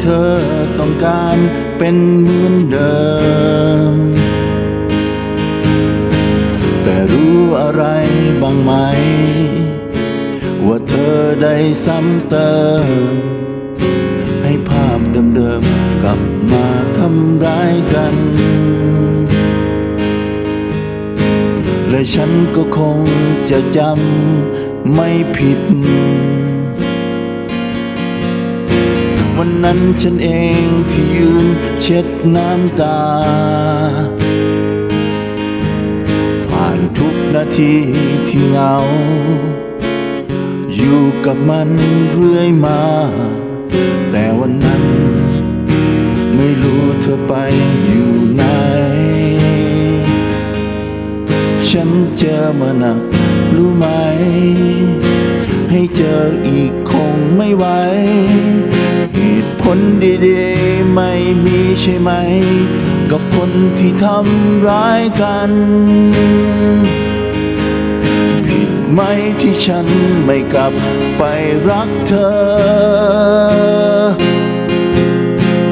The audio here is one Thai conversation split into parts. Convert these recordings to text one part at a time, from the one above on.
เธอต้องการเป็นเหมือนเดิม แต่รู้อะไรบ้างไหม ว่าเธอได้ซ้ำเติม ให้ภาพเดิมๆกลับมาทำร้ายกัน และฉันก็คงจะจำไม่ผิด วันนั้นฉันเองที่ยืนเช็ดน้ำตา ผ่านทุกนาทีที่เหงา อยู่กับมันเรื่อยมา แต่วันนั้น ไม่รู้เธอไปอยู่ไหน ฉันเจอมาหนักรู้ไหม ให้เจออีกคงไม่ ใช่ไหม กับคนที่ทำร้ายกัน ผิดไหมที่ฉันไม่กลับไปรักเธอ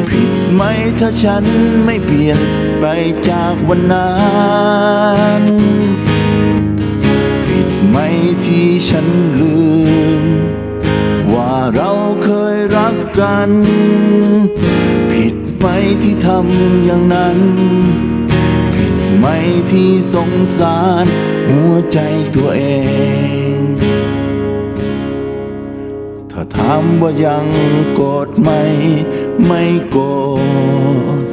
ผิดไหมถ้าฉันไม่เปลี่ยนไปจากวันนั้นผิดไหมที่ฉันลืม ว่าเราเคยรักกันำอย่างนั้นไหมที่สงสารหัวใจตัวเอง ถ้าถามว่ายังโกรธไหม ไม่โกรธ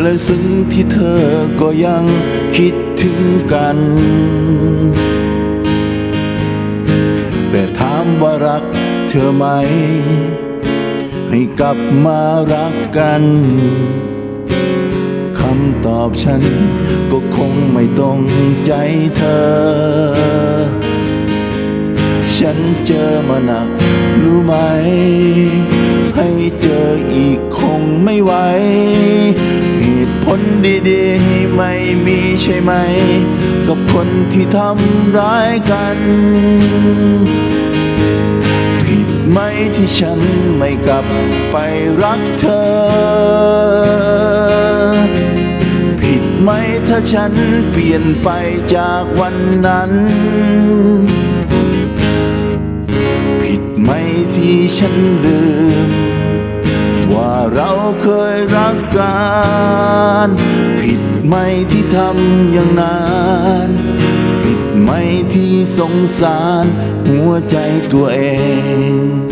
และสิ่งที่เธอก็ยังคิดถึงกัน แต่ถามว่ารักเธอไหม ให้กลับมารักกันคำตอบฉันก็คงไม่ตรงใจเธอ ฉันเจอมาหนักรู้ไหม ให้เจออีกคงไม่ไหวเหตุผลดีๆไม่มีใช่ไหม กับคนที่ทำร้ายกัน ไหมที่ฉันไม่กลับไปรักเธอ ผิดไหมถ้าฉันเปลี่ยนไปจากวันนั้น ผิดไหมที่ฉันลืม ว่าเราเคยรักกัน ผิดไหมที่ทำอย่างนั้น ไหมที่สงสารหัวใจตัวเอง